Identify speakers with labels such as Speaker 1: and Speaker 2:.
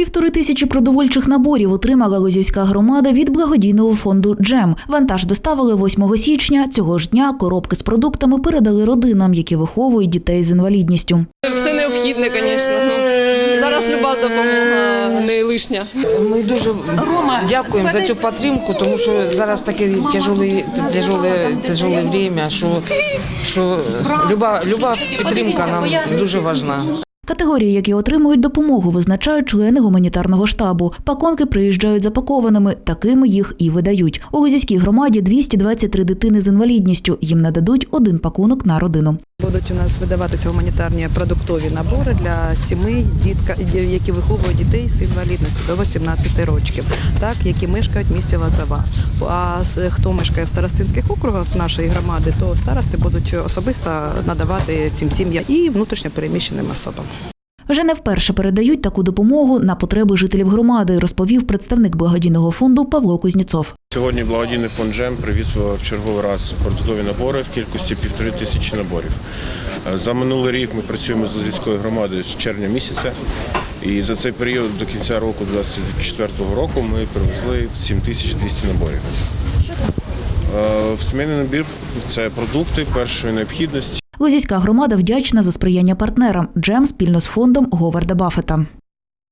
Speaker 1: Півтори тисячі продовольчих наборів отримала Лозівська громада від благодійного фонду Джем. Вантаж доставили 8 січня. Цього ж дня коробки з продуктами передали родинам, які виховують дітей з інвалідністю.
Speaker 2: Все необхідне, звісно. Ну, зараз люба допомога не лишня.
Speaker 3: Ми дуже дякуємо за цю підтримку, тому що зараз таке тяжеле, тяжеле, тяжеле время, що, що люба, люба підтримка нам дуже важна.
Speaker 1: Категорії, які отримують допомогу, визначають члени гуманітарного штабу. Паконки приїжджають запакованими, такими їх і видають. У Лозівській громаді 223 дитини з інвалідністю. Їм нададуть один пакунок на родину.
Speaker 4: Будуть у нас видаватися гуманітарні продуктові набори для сімей, дітка, які виховують дітей з інвалідністю до 18 років, так, які мешкають в місті Лазава. А хто мешкає в старостинських округах нашої громади, то старости будуть особисто надавати цим сім'ям і внутрішньо переміщеним особам.
Speaker 1: Вже не вперше передають таку допомогу на потреби жителів громади, розповів представник благодійного фонду Павло Кузніцов.
Speaker 5: Сьогодні благодійний фонд «Джем» привіз в черговий раз продуктові набори в кількості півтори тисячі наборів. Е, За минулий рік ми працюємо з Лозівською громадою з червня місяця. І за цей період до кінця року, 2024 року, ми привезли 7200 наборів. Е, В сімейний набір це продукти першої необхідності.
Speaker 1: Лозівська громада вдячна за сприяння партнерам Джем спільно з фондом Говарда Баффета.